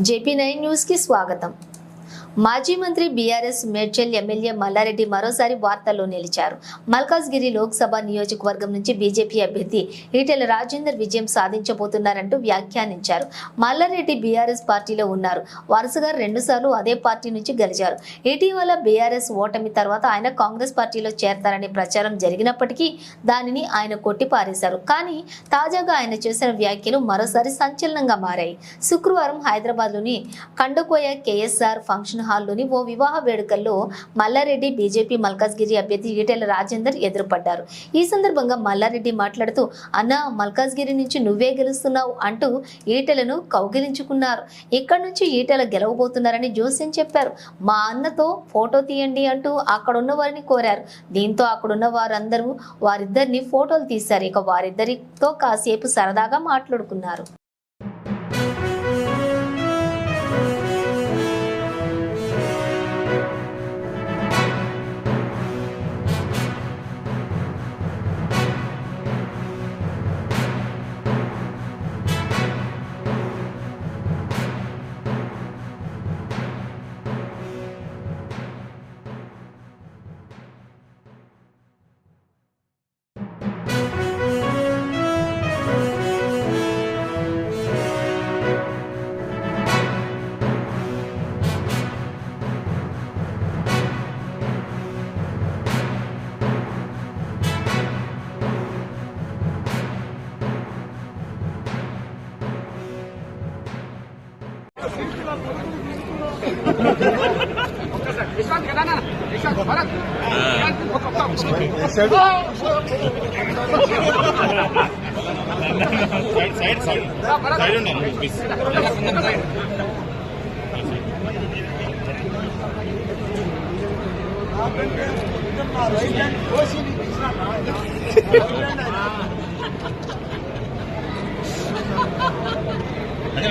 JP nine news కి స్వాగతం మాజీ మంత్రి బీఆర్ఎస్ మేడ్చల్ ఎమ్మెల్యే మల్లారెడ్డి మరోసారి వార్తల్లో నిలిచారు. మల్కాజ్గిరి లోక్సభ నియోజకవర్గం నుంచి బీజేపీ అభ్యర్థి ఈటెల రాజేందర్ విజయం సాధించబోతున్నారంటూ వ్యాఖ్యానించారు. మల్లారెడ్డి బీఆర్ఎస్ పార్టీలో ఉన్నారు. వరుసగా రెండుసార్లు అదే పార్టీ నుంచి గెలిచారు. ఇటీవల బీఆర్ఎస్ ఓటమి తర్వాత ఆయన కాంగ్రెస్ పార్టీలో చేరతారనే ప్రచారం జరిగినప్పటికీ దానిని ఆయన కొట్టిపారేశారు. కానీ తాజాగా ఆయన చేసిన వ్యాఖ్యలు మరోసారి సంచలనంగా మారాయి. శుక్రవారం హైదరాబాద్లోని కండకోయ కేఎస్ఆర్ ఫంక్షన్ హాల్లోని ఓ వివాహ వేడుకల్లో మల్లారెడ్డి బీజేపీ మల్కాజ్గిరి అభ్యర్థి ఈటెల రాజేందర్ ఎదురుపడ్డారు. ఈ సందర్భంగా మల్లారెడ్డి మాట్లాడుతూ అన్న మల్కాజ్గిరి నుంచి నువ్వే గెలుస్తున్నావు అంటూ ఈటెలను కౌగిలించుకున్నారు. ఇక్కడి నుంచి ఈటెల గెలవబోతున్నారని జోస్యం చెప్పారు. మా అన్నతో ఫోటో తీయండి అంటూ అక్కడున్న వారిని కోరారు. దీంతో అక్కడున్న వారందరూ వారిద్దరిని ఫోటోలు తీశారు. ఇక వారిద్దరితో కాసేపు సరదాగా మాట్లాడుకున్నారు. విశ్రాంతి కదా నాన్న? విశ్రాంతి, భరత్. విశ్రాంతి, ఒక్క, ఒక్క, ఒక్క. సైడ్ సైడ్ రా, భరత్. సైడ్ ఉండండి ప్లీజ్ ఒక్క సైడ్. అదే